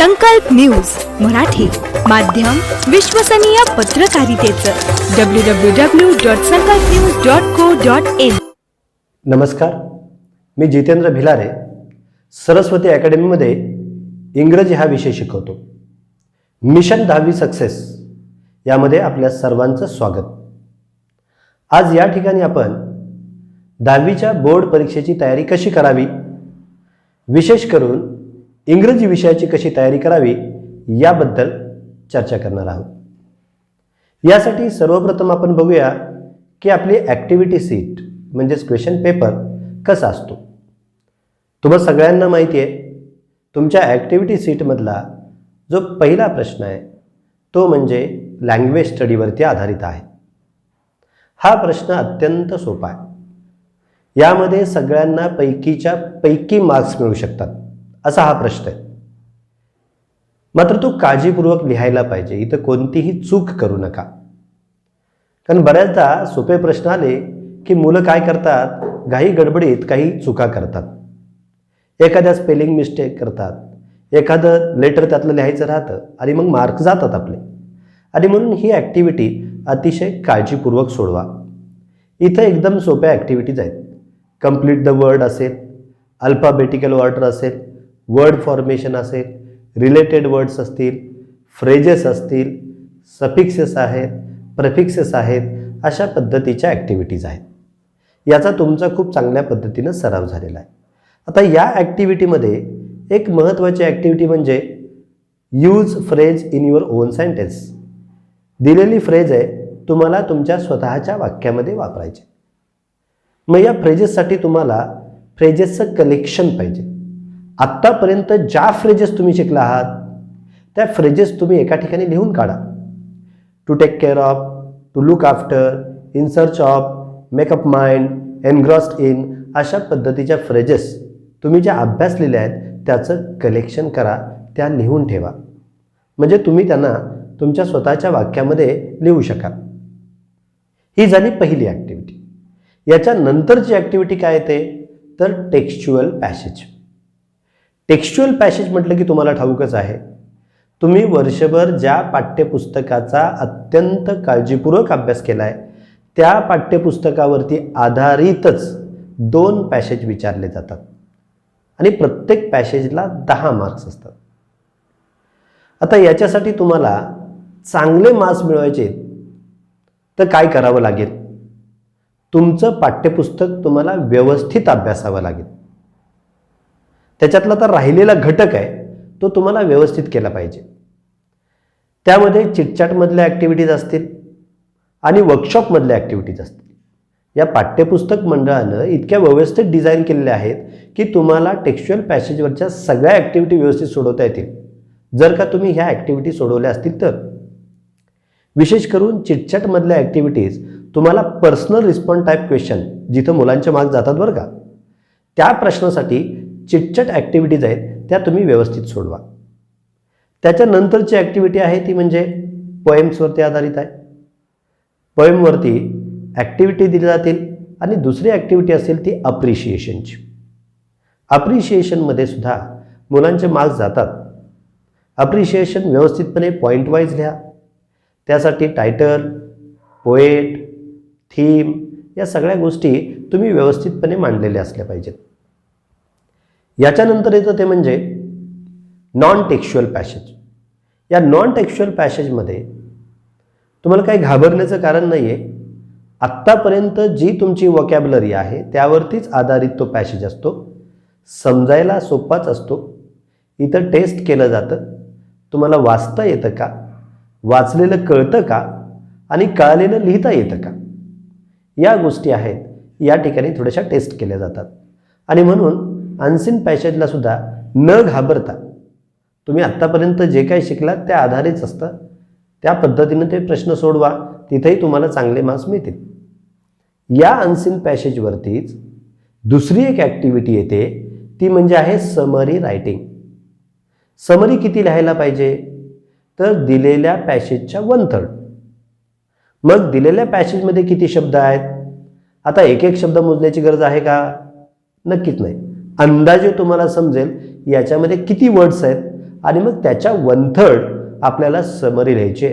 संकल्प न्यूज मराठी माध्यम विश्वसनीय पत्रकारितेचं. W W W dot Sankalp news dot co dot in नमस्कार मी जितेंद्र भिलारे सरस्वती अकॅडमीमध्ये इंग्रजी हा विषय शिकवतो. मिशन दहावी सक्सेस यामध्ये आपल्या सर्वांचं स्वागत. आज या ठिकाणी आपण दहावीच्या बोर्ड परीक्षेची तयारी कशी करावी विशेष करून इंग्रजी विषयाची कशी तयारी करावी याबद्दल चर्चा करणार आहोत. यासाठी सर्वप्रथम आपण बघूया की आपली ॲक्टिव्हिटी सीट म्हणजेच क्वेश्चन पेपर कसा असतो. तुम्हा सगळ्यांना माहिती आहे तुमच्या ॲक्टिव्हिटी सीटमधला जो पहिला प्रश्न आहे तो म्हणजे लँग्वेज स्टडीवरती आधारित आहे. हा प्रश्न अत्यंत सोपा आहे. यामध्ये सगळ्यांना पैकीच्या पैकी मार्क्स मिळू शकतात. असा हा प्रश्न आहे. मात्र तो काळजीपूर्वक लिहायला पाहिजे. इथं कोणतीही चूक करू नका. कारण बऱ्याचदा सोपे प्रश्न आले की मुलं काय करतात? घाई गडबडीत काही चुका करतात. एखाद्या स्पेलिंग मिस्टेक करतात. एखादं लेटर त्यातलं लिहायचं राहतं आणि मग मार्क जातात आपले. आणि म्हणून ही ॲक्टिव्हिटी अतिशय काळजीपूर्वक सोडवा. इथं एकदम सोप्या ॲक्टिव्हिटीज आहेत. कंप्लीट द वर्ड असेल अल्फाबेटिकल ऑर्डर असेल वर्ड फॉर्मेशन असेल रिलेटेड वर्ड्स असतील फ्रेजेस असतील सफिक्सेस आहेत प्रफिक्सेस आहेत अशा पद्धतीच्या ॲक्टिव्हिटीज आहेत. याचा तुमचा खूप चांगल्या पद्धतीनं सराव झालेला आहे. आता या ॲक्टिव्हिटीमध्ये एक महत्त्वाची ॲक्टिव्हिटी म्हणजे use phrase in your own sentence दिलेली फ्रेज आहे तुम्हाला तुमच्या स्वतःच्या वाक्यामध्ये वापरायचे. मग या फ्रेजेससाठी तुम्हाला फ्रेजेसचं कलेक्शन पाहिजे. आत्तापर्यंत ज्या फ्रेजेस तुम्ही शिकला आहात त्या फ्रेजेस तुम्ही एका ठिकाणी लिहून काढा. To take care of to look after in search of make up mind engrossed in अशा पद्धतीच्या फ्रेजेस तुम्ही ज्या अभ्यास आहेत त्याचं कलेक्शन करा त्या लिहून ठेवा. म्हणजे तुम्ही त्यांना तुमच्या स्वतःच्या वाक्यामध्ये लिहू शकाल. ही झाली पहिली ॲक्टिव्हिटी याच्यानंतरची ॲक्टिव्हिटी काय येते तर टेक्स्च्युअल पॅसेज टेक्स्च्युअल पॅसेज म्हटलं की तुम्हाला ठाऊकच आहे. तुम्ही वर्षभर ज्या पाठ्यपुस्तकाचा अत्यंत काळजीपूर्वक अभ्यास केला आहे त्या पाठ्यपुस्तकावरती आधारितच दोन पॅसेज विचारले जातात. आणि प्रत्येक पॅसेजला दहा मार्क्स असतात. आता याच्यासाठी तुम्हाला चांगले मार्क्स मिळवायचे तर काय करावं लागेल? तुमचं पाठ्यपुस्तक तुम्हाला व्यवस्थित अभ्यासावं लागेल. त्याच्यातला तर राहिलेला घटक आहे तो तुम्हाला व्यवस्थित केला पाहिजे. त्यामध्ये चिटचाटमधल्या ॲक्टिव्हिटीज असतील आणि वर्कशॉपमधल्या ॲक्टिव्हिटीज असतील. या पाठ्यपुस्तक मंडळानं इतक्या व्यवस्थित डिझाईन केलेल्या आहेत की तुम्हाला टेक्स्च्युअल पॅसेजवरच्या सगळ्या ॲक्टिव्हिटी व्यवस्थित सोडवता येतील. जर का तुम्ही ह्या ॲक्टिव्हिटी सोडवल्या असतील तर. विशेष करून चिटचॅटमधल्या ॲक्टिव्हिटीज तुम्हाला पर्सनल रिस्पॉन्ड टाईप क्वेश्चन जिथं मुलांचे मार्क जातात बरं का. त्या प्रश्नासाठी चिटचट ॲक्टिव्हिटीज आहेत त्या तुम्ही व्यवस्थित सोडवा. त्याच्यानंतरची ॲक्टिव्हिटी आहे ती म्हणजे पोएम्सवरती आधारित आहे. पोएमवरती ॲक्टिव्हिटी दिली जातील आणि दुसरी ॲक्टिव्हिटी असेल ती अप्रिशिएशनची अप्रिशिएशनमध्ये सुद्धा मुलांचे मार्क्स जातात. अप्रिशिएशन व्यवस्थितपणे पॉईंट वाईज लिहा. त्यासाठी टायटल पोएट थीम या सगळ्या गोष्टी तुम्ही व्यवस्थितपणे मांडलेल्या असल्या पाहिजेत. याच्यानंतर येतं ते म्हणजे नॉन टेक्स्च्युअल पॅसेज या नॉन टेक्स्च्युअल पॅसेजमध्ये तुम्हाला काही घाबरण्याचं कारण नाही आहे आत्तापर्यंत जी तुमची वॉकॅबलरी आहे त्यावरतीच आधारित तो पॅसेज असतो. समजायला सोपाच असतो. इथं टेस्ट केलं जातं. तुम्हाला वाचता येतं का? वाचलेलं कळतं का? आणि कळलेलं लिहिता येतं का? या गोष्टी आहेत. या ठिकाणी थोड्याशा टेस्ट केल्या जातात. आणि म्हणून अनसिन पॅसेजला सुद्धा न घाबरता तुम्ही आत्तापर्यंत जे काही शिकलात त्या आधारेच असतं. त्या पद्धतीनं ते प्रश्न सोडवा. तिथेही तुम्हाला चांगले मार्क्स मिळतील. या अनसिन पॅसेजवरतीच दुसरी एक ॲक्टिव्हिटी येते. ती म्हणजे आहे समरी रायटिंग. समरी किती लिहायला पाहिजे? तर दिलेल्या पॅसेजच्या वन थर्ड. मग दिलेल्या पॅसेजमध्ये किती शब्द आहेत? आता एक एक शब्द मोजण्याची गरज आहे का? नक्कीच नाही. अंदाजे तुम्हाला समजेल याच्यामध्ये किती वर्ड्स आहेत आणि मग त्याच्या वन थर्ड आपल्याला समरी लिहायचे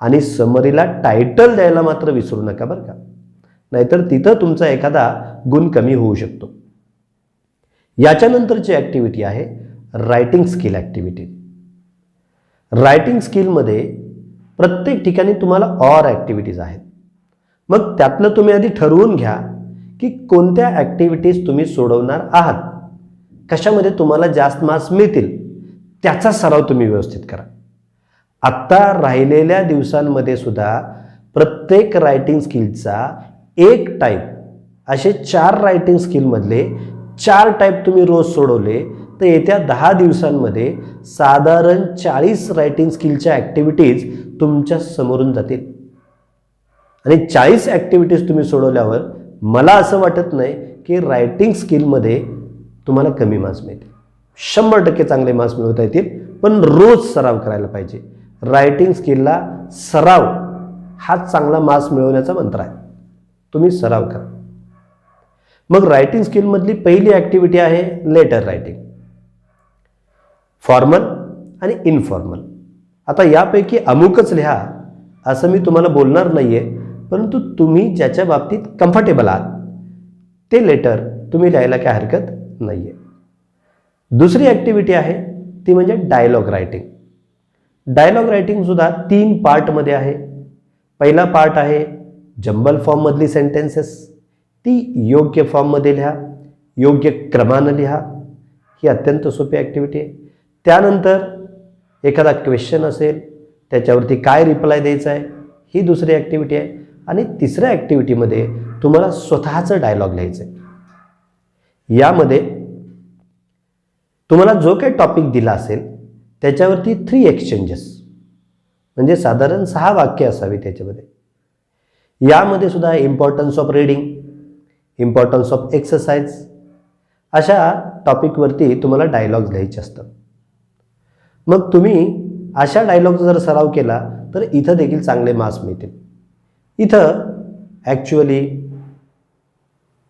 आणि समरीला टायटल द्यायला मात्र विसरू नका बरं का. नाहीतर तिथं तुमचा एखादा गुण कमी होऊ शकतो. याच्यानंतरची ॲक्टिव्हिटी आहे रायटिंग स्किल ॲक्टिव्हिटी रायटिंग स्किलमध्ये प्रत्येक ठिकाणी तुम्हाला ऑर ॲक्टिव्हिटीज आहेत. मग त्यातलं तुम्ही आधी ठरवून घ्या की कोणत्या ॲक्टिव्हिटीज तुम्ही सोडवणार आहात? कशामध्ये तुम्हाला जास्त मार्क्स मिळतील? त्याचा सराव तुम्ही व्यवस्थित करा. आत्ता राहिलेल्या दिवसांमध्ये सुद्धा प्रत्येक रायटिंग स्किलचा एक टाईप असे चार रायटिंग स्किलमधले चार टाईप तुम्ही रोज सोडवले तर येत्या दहा दिवसांमध्ये साधारण चाळीस रायटिंग स्किलच्या ॲक्टिव्हिटीज तुमच्या समोरून जातील. आणि चाळीस ॲक्टिव्हिटीज तुम्ही सोडवल्यावर मला असं वाटत नाही की रायटिंग स्किलमध्ये तुम्हाला कमी मार्क्स मिळतील. शंभर टक्के चांगले मार्क्स मिळवता येतील पण रोज सराव करायला पाहिजे. रायटिंग स्किलला सराव हा चांगला मार्क्स मिळवण्याचा मंत्र आहे. तुम्ही सराव करा. मग रायटिंग स्किलमधली पहिली ॲक्टिव्हिटी आहे लेटर रायटिंग फॉर्मल आणि इनफॉर्मल आता यापैकी अमुकच लिहा असं मी तुम्हाला बोलणार नाही आहे परंतु तुम्ही ज्याच्या बाबतीत कम्फर्टेबल आहात ते लेटर तुम्ही लिहायला काय हरकत नाही आहे दुसरी ॲक्टिव्हिटी आहे ती म्हणजे डायलॉग रायटिंग डायलॉग रायटिंगसुद्धा तीन पार्टमध्ये आहे. पहिला पार्ट आहे जंबल फॉर्ममधली सेंटेन्सेस ती योग्य फॉर्ममध्ये लिहा योग्य क्रमानं लिहा. ही अत्यंत सोपी ॲक्टिव्हिटी आहे. त्यानंतर एखादा क्वेश्चन असेल त्याच्यावरती काय रिप्लाय द्यायचा आहे ही दुसरी ॲक्टिव्हिटी आहे. आणि तिसऱ्या ॲक्टिव्हिटीमध्ये तुम्हाला स्वतःचं डायलॉग लिहायचं आहे यामध्ये तुम्हाला जो काही टॉपिक दिला असेल त्याच्यावरती थ्री एक्सचेंजेस म्हणजे साधारण सहा वाक्य असावी त्याच्यामध्ये यामध्ये सुद्धा importance of reading importance of exercise अशा टॉपिकवरती तुम्हाला डायलॉग्स लिहायचे असतात. मग तुम्ही अशा डायलॉगचा जर सराव केला तर इथं देखील चांगले मार्क्स मिळतील. इथं ॲक्च्युअली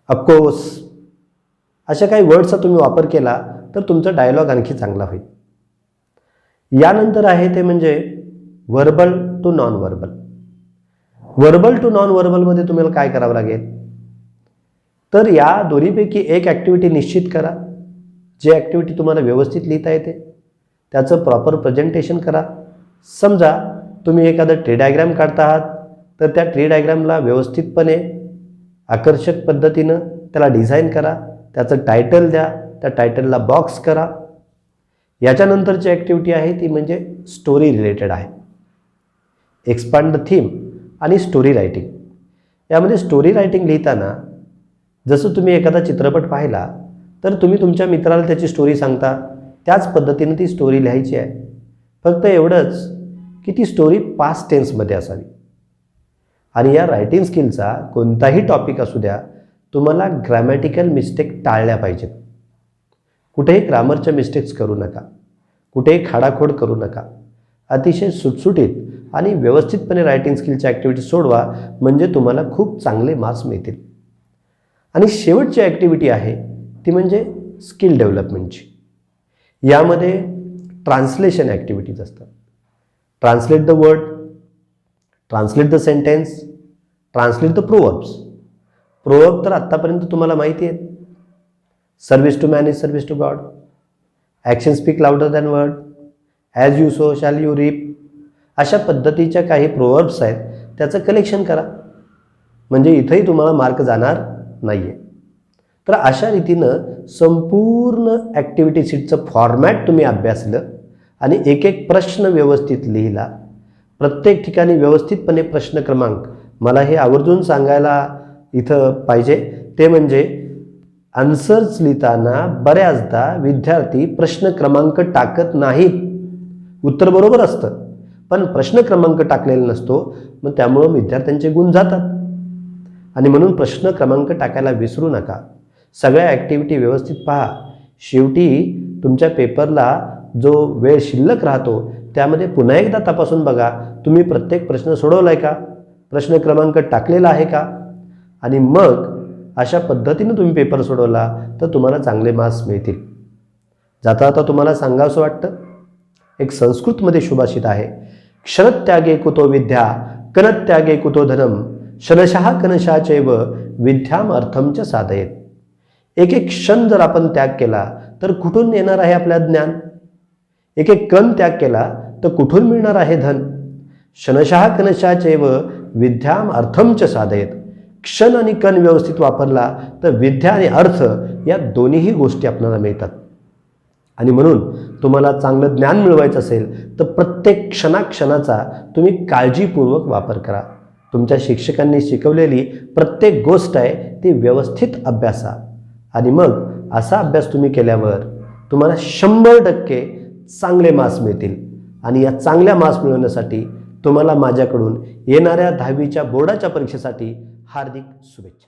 अफकोर्स अशा काही वर्ड्सचा तुम्ही वापर केला तर तुमचा डायलॉग आणखी चांगला होईल. यानंतर आहे ते म्हणजे verbal to non verbal verbal to non वर्बलमध्ये तुम्हाला काय करावं लागेल? तर या दोन्हीपैकी एक ॲक्टिव्हिटी निश्चित करा. जे ॲक्टिव्हिटी तुम्हाला व्यवस्थित लिहिता येते त्याचं प्रॉपर प्रेझेंटेशन करा. समजा तुम्ही एखादं ट्रेडायग्रॅम काढता आहात तर त्या ट्री डायग्रॅमला व्यवस्थितपणे आकर्षक पद्धतीनं त्याला डिझाईन करा त्याचं टायटल द्या त्या टायटलला बॉक्स करा. याच्यानंतरची ॲक्टिव्हिटी आहे ती म्हणजे स्टोरी रिलेटेड आहे. एक्सपांड द थीम आणि स्टोरी रायटिंग यामध्ये स्टोरी रायटिंग लिहिताना जसं तुम्ही एखादा चित्रपट पाहिला तर तुम्ही तुमच्या मित्राला त्याची स्टोरी सांगता. त्याच पद्धतीने ती स्टोरी लिहायची आहे. फक्त एवढंच की ती स्टोरी पास्ट टेन्समध्ये असावी. आणि या रायटिंग स्किलचा कोणताही टॉपिक असू द्या तुम्हाला ग्रॅमॅटिकल मिस्टेक टाळल्या पाहिजेत. कुठेही ग्रामरच्या मिस्टेक्स करू नका. कुठेही खाडाखोड करू नका. अतिशय सुटसुटीत आणि व्यवस्थितपणे रायटिंग स्किलच्या ॲक्टिव्हिटी सोडवा म्हणजे तुम्हाला खूप चांगले मार्क्स मिळतील. आणि शेवटची ॲक्टिव्हिटी आहे ती म्हणजे स्किल डेव्हलपमेंटची यामध्ये ट्रान्सलेशन ॲक्टिव्हिटीज असतात. Translate the word translate the sentence translate the proverbs proverb तर आत्तापर्यंत तुम्हाला माहिती आहेत. Service to man is service to God action speak louder than word as you sow shall you reap अशा पद्धतीच्या काही प्रोवर्ब्स आहेत. त्याचं कलेक्शन करा. म्हणजे इथंही तुम्हाला मार्क जाणार नाही आहे तर अशा रीतीनं संपूर्ण ॲक्टिव्हिटी सीटचं फॉर्मॅट तुम्ही अभ्यासलं आणि एक एक प्रश्न व्यवस्थित लिहिला. प्रत्येक ठिकाणी व्यवस्थितपणे प्रश्न क्रमांक. मला हे आवर्जून सांगायला इथं पाहिजे. ते म्हणजे आन्सर्स लिहिताना बऱ्याचदा विद्यार्थी प्रश्न क्रमांक टाकत नाहीत. उत्तर बरोबर असतं पण प्रश्न क्रमांक टाकलेला नसतो मग त्यामुळं विद्यार्थ्यांचे गुण जातात. आणि म्हणून प्रश्न क्रमांक टाकायला विसरू नका. सगळ्या ॲक्टिव्हिटी व्यवस्थित पहा. शेवटी तुमच्या पेपरला जो वेळ शिल्लक राहतो त्यामध्ये पुन्हा एकदा तपासून बघा तुम्ही प्रत्येक प्रश्न सोडवला आहे का? प्रश्न क्रमांक टाकलेला आहे का? आणि मग अशा पद्धतीनं तुम्ही पेपर सोडवला तर तुम्हाला चांगले मार्क्स मिळतील. जाता आता तुम्हाला सांगावंसं वाटतं? एक संस्कृतमध्ये सुभाषित आहे क्षणत्यागे कुतो विद्या कनत्यागे कुतो धनम कनशा कनशाचैव विद्याम अर्थमच साधयेत. एक एक क्षण जर आपण त्याग केला तर कुठून येणार आहे आपल्या ज्ञान? एक एक कण त्याग केला तर कुठून मिळणार आहे धन? शनशः व विद्याम अर्थमच साधयेत. क्षण आणि कण व्यवस्थित वापरला तर विद्या आणि अर्थ या दोन्हीही गोष्टी आपल्याला मिळतात. आणि म्हणून तुम्हाला चांगलं ज्ञान मिळवायचं असेल तर प्रत्येक क्षणाक्षणाचा तुम्ही काळजीपूर्वक वापर करा. तुमच्या शिक्षकांनी शिकवलेली प्रत्येक गोष्ट आहे ती व्यवस्थित अभ्यासा. आणि मग असा अभ्यास तुम्ही केल्यावर तुम्हाला शंभर टक्के चांगले मार्क्स मिळतील. आणि या चांगल्या मार्क्स मिळवण्यासाठी तुम्हाला माझ्याकडून येणाऱ्या दहावीच्या बोर्डाच्या परीक्षेसाठी हार्दिक शुभेच्छा.